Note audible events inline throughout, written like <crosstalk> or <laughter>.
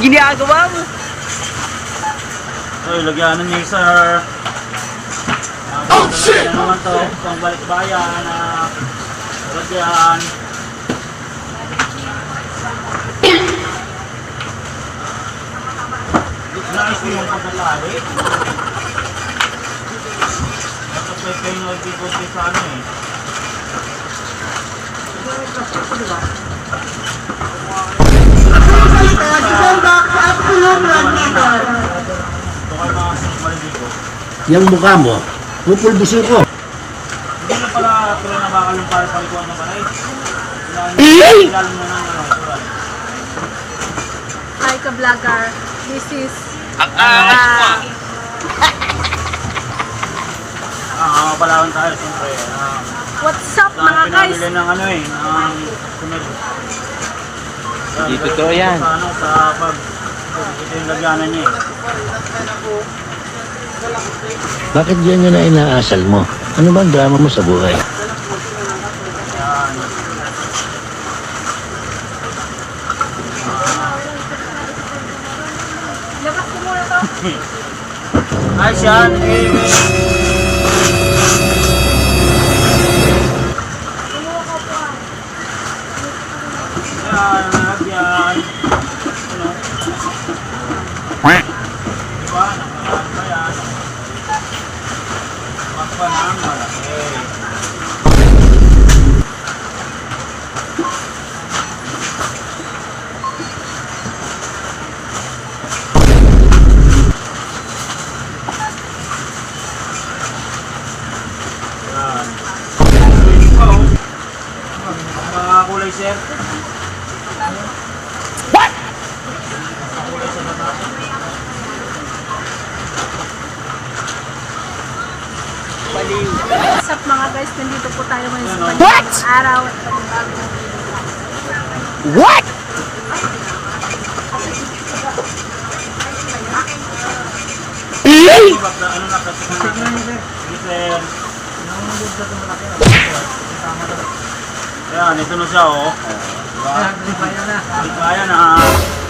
ginagawa mo? So, lagyanan niyo sir. Oh, shit! Ano naman to? Pang balik bayan na lagyan. Nais mo yung pagkakali? Tapos may kayo nag-ibig sa ano eh. Yung mukha mo, pupulbusin ko. Hindi na pala tuloy na bakal yung para palikuan ng balay. Ilalim ilalim na ng. Hi ka-vlogger. This is Ang mo ah. Ah, palawan tayo siyempre. Ah, What's up mga guys? pinamili ng ano eh, ng sunod. Diretso totoo yan. Sa ano, sa pag yung lagyanan niya eh. Bakit yan yun na inaasal mo? Ano bang drama mo sa buhay? Yan. Labas <laughs> ko muna to. Ay, siya. Eh, Yan, lagyan. Ano? Diba? Nakaraan ba yan? Makpa ng malaki. Yan. Ito, oh. Mga kulay sir. What? Kulay sa mata. What's up mga guys? Nandito po tayo ngayon sa Ano? panibagong araw at panibagong What? Ano na, ano na. Ayan, ito na siya oh. Diba? Hindi kaya na. Nice yan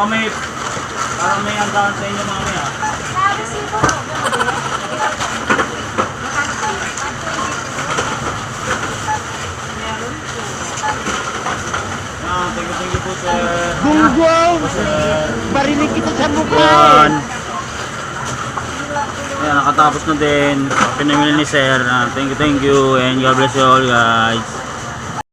Baka may, parang may andahan sa inyo mamaya. Ah, thank you, thank you po sir. Gunggong! Barinig kita sa mukha Yan. Ayan, nakatapos na din. Pinamili ni sir. Ah, thank you, thank you. And God bless you all guys.